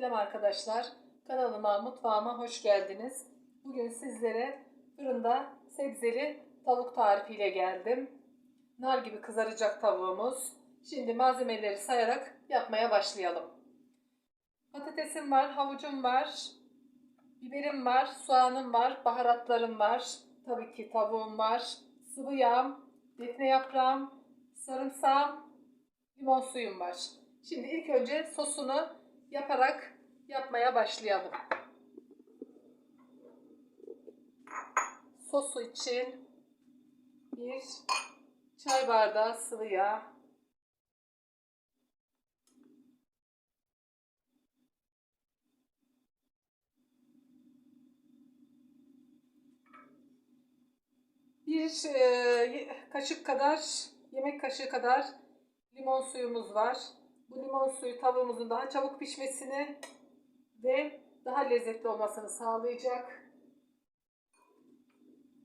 Selam arkadaşlar. Kanalıma, mutfağıma hoş geldiniz. Bugün sizlere fırında sebzeli tavuk tarifiyle geldim. Nar gibi kızaracak tavuğumuz. Şimdi malzemeleri sayarak yapmaya başlayalım. Patatesim var, havucum var, biberim var, soğanım var, baharatlarım var. Tabii ki tavuğum var, sıvı yağım, defne yaprağım, sarımsağım, limon suyum var. Şimdi ilk önce sosunu yaparak yapmaya başlayalım. Sosu için bir çay bardağı sıvı yağ, bir e, kaşık kadar, yemek kaşığı kadar limon suyumuz var. Bu limon suyu tavuğumuzun daha çabuk pişmesini ve daha lezzetli olmasını sağlayacak.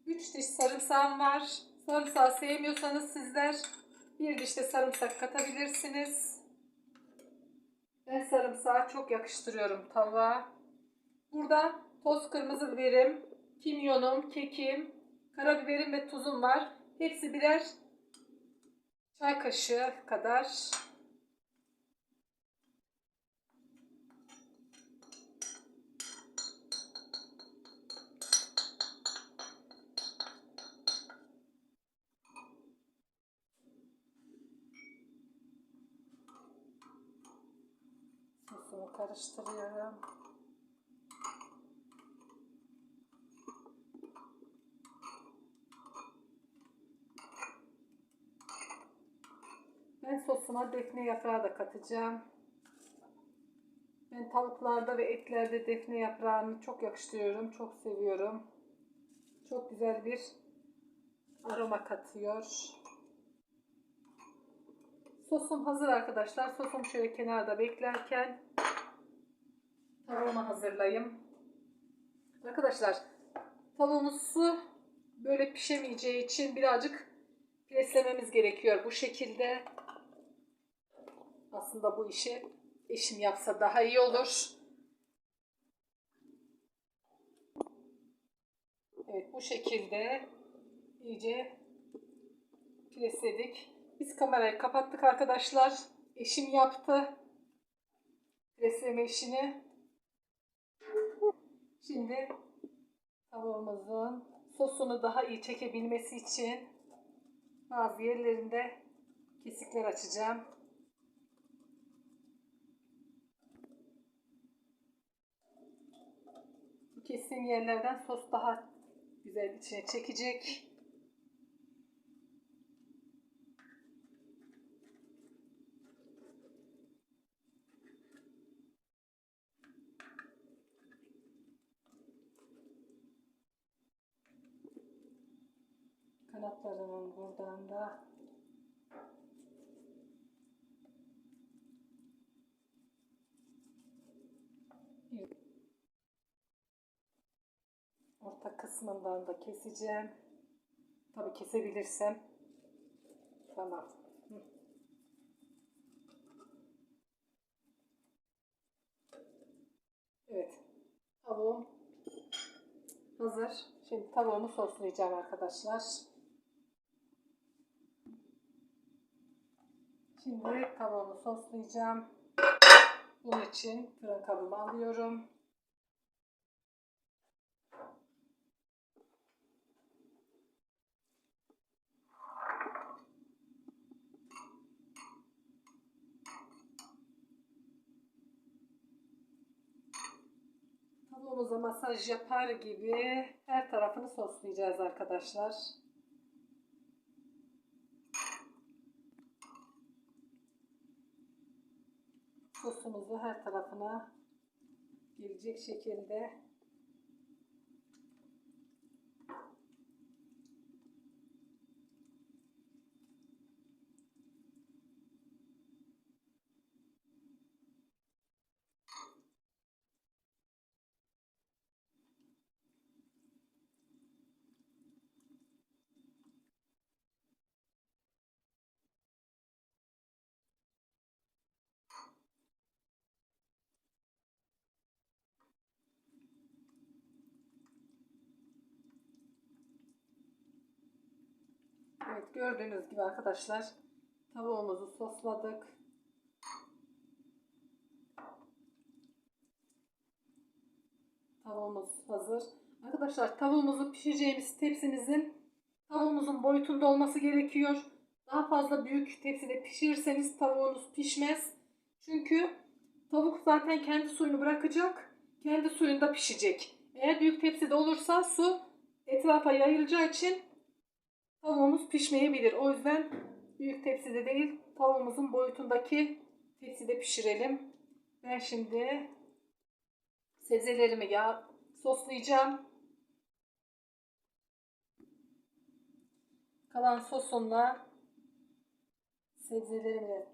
3 diş sarımsağım var. Sarımsağı sevmiyorsanız sizler bir diş de sarımsak katabilirsiniz. Ben sarımsağı çok yakıştırıyorum tavuğa. Burada toz kırmızı biberim, kimyonum, kekim, karabiberim ve tuzum var. Hepsi birer çay kaşığı kadar. Karıştırıyorum. Ben sosuma defne yaprağı da katacağım. Ben tavuklarda ve etlerde defne yaprağını çok yakıştırıyorum. Çok seviyorum. Çok güzel bir aroma katıyor. Sosum hazır arkadaşlar. Sosum şöyle kenarda beklerken tavuğumu hazırlayayım. Arkadaşlar tavuğumuz su böyle pişemeyeceği için birazcık preslememiz gerekiyor. Bu şekilde aslında bu işi eşim yapsa daha iyi olur. Evet bu şekilde iyice presledik. Biz kamerayı kapattık arkadaşlar. Eşim yaptı. Presleme işini. Şimdi tavuğumuzun sosunu daha iyi çekebilmesi için bazı yerlerinde kesikler açacağım. Bu kestiğim yerlerden sos daha güzel içine çekecek. Bir orta kısmından da keseceğim. Tabi kesebilirsem. Tamam. Evet. Tavuğum hazır. Şimdi tavuğumu soslayacağım arkadaşlar. Şimdi tavuğumu soslayacağım. Bunun için fırın kabımı alıyorum. Tavuğumuza masaj yapar gibi her tarafını soslayacağız arkadaşlar. Her tarafına gelecek şekilde Evet gördüğünüz gibi arkadaşlar tavuğumuzu sosladık. Tavuğumuz hazır. Arkadaşlar tavuğumuzu pişireceğimiz tepsimizin tavuğumuzun boyutunda olması gerekiyor. Daha fazla büyük tepside pişirirseniz tavuğunuz pişmez. Çünkü tavuk zaten kendi suyunu bırakacak. Kendi suyunda pişecek. Eğer büyük tepside olursa su etrafa yayılacağı için tavuğumuz pişmeyebilir. O yüzden büyük tepside değil tavuğumuzun boyutundaki tepside pişirelim. Ben şimdi sebzelerimi yağ soslayacağım. Kalan sosumla sebzelerimi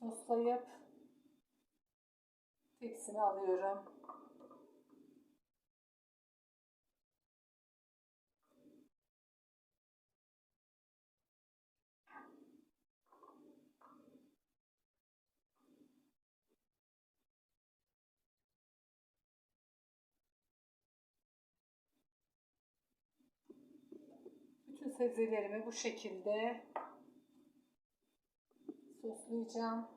soslayıp tepsime alıyorum. Sebzelerimi bu şekilde soslayacağım.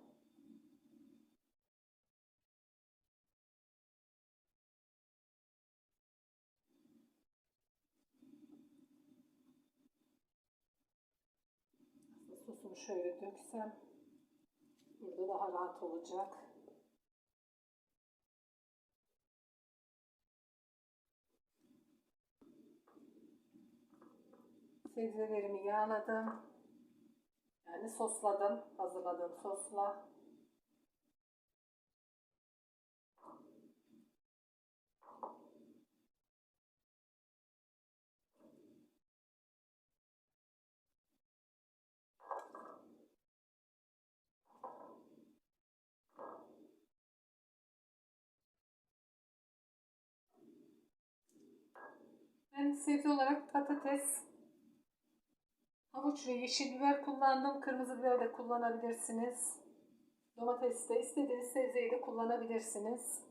Sosumu şöyle döksem burada daha rahat olacak. Sebzelerimi yağladım. Yani sosladım. Hazırladığım sosla. Ben sebze olarak patates, havuç ve yeşil biber kullandım. Kırmızı biber de kullanabilirsiniz. Domates de istediğiniz sebzeyi de kullanabilirsiniz.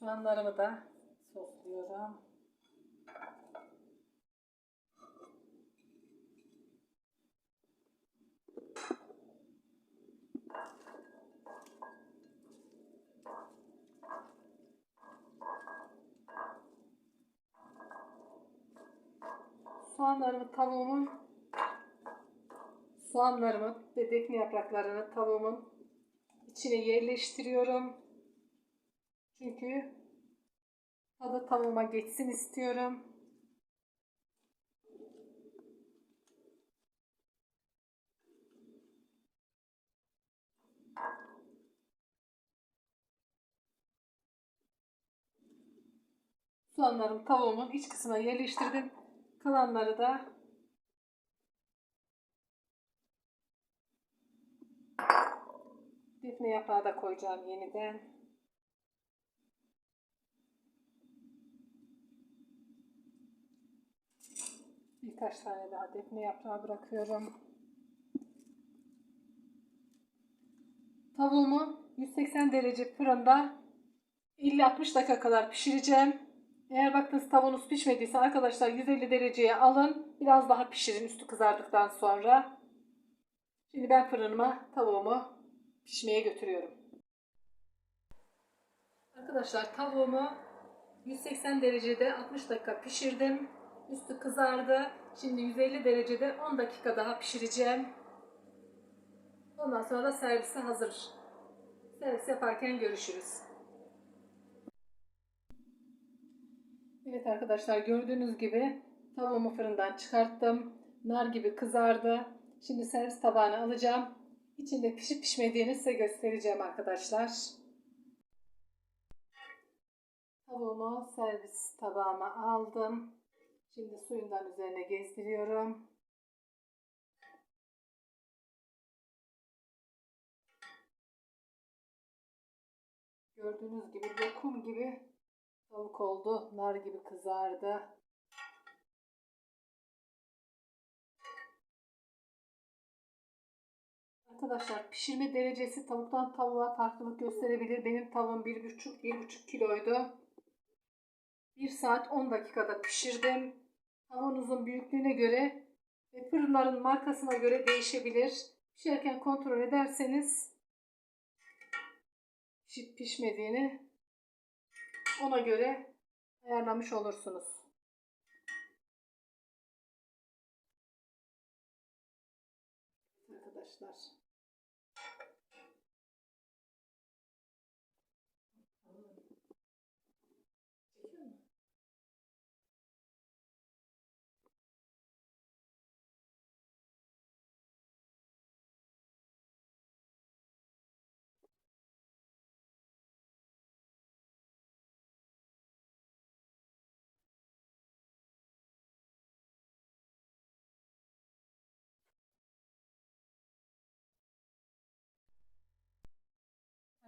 Soğanlarımı da sosluyorum. Soğanlarımı tavuğumun soğanlarımı ve defne yapraklarını tavuğumun içine yerleştiriyorum. Çünkü tadı tavuğuma geçsin istiyorum. Soğanlarımı tavuğumun iç kısmına yerleştirdim. Kalanları da defne yaprağı da koyacağım yeniden. Birkaç tane daha defne yaprağı bırakıyorum. Tavuğumu 180 derece fırında 50-60 dakika kadar pişireceğim. Eğer baktınız tavuğunuz pişmediyse arkadaşlar 150 dereceye alın. Biraz daha pişirin üstü kızardıktan sonra. Şimdi ben fırınıma tavuğumu pişmeye götürüyorum. Arkadaşlar tavuğumu 180 derecede 60 dakika pişirdim. Üstü kızardı. Şimdi 150 derecede 10 dakika daha pişireceğim. Ondan sonra da servise hazır. Servis yaparken görüşürüz. Evet arkadaşlar gördüğünüz gibi tavuğumu fırından çıkarttım. Nar gibi kızardı. Şimdi servis tabağına alacağım. İçinde pişip pişmediğini size göstereceğim arkadaşlar. Tavuğumu servis tabağıma aldım. Şimdi suyundan üzerine gezdiriyorum. Gördüğünüz gibi lokum gibi Tavuk oldu. Nar gibi kızardı. Arkadaşlar pişirme derecesi tavuktan tavuğa farklılık gösterebilir. Benim tavuğum 1,5-1,5 kiloydu. 1 saat 10 dakikada pişirdim. Tavuğunuzun büyüklüğüne göre ve fırınların markasına göre değişebilir. Pişerken kontrol ederseniz pişip pişmediğini ona göre ayarlamış olursunuz.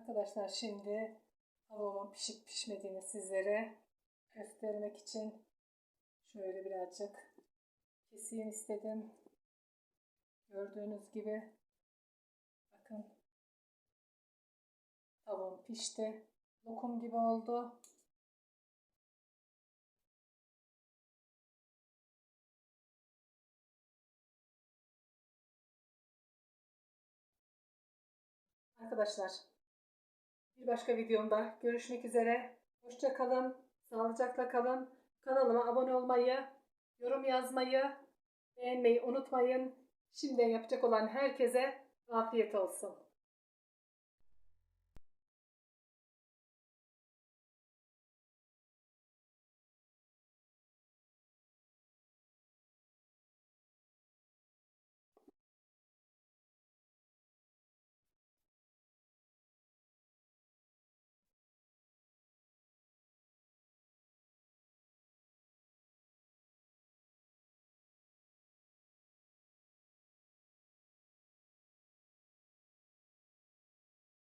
Arkadaşlar şimdi tavuğumun pişip pişmediğini sizlere göstermek için şöyle birazcık keseyim istedim. Gördüğünüz gibi bakın tavuğum pişti. Lokum gibi oldu. Arkadaşlar bir başka videomda görüşmek üzere. Hoşça kalın, sağlıcakla kalın. Kanalıma abone olmayı, yorum yazmayı, beğenmeyi unutmayın. Şimdiden yapacak olan herkese afiyet olsun.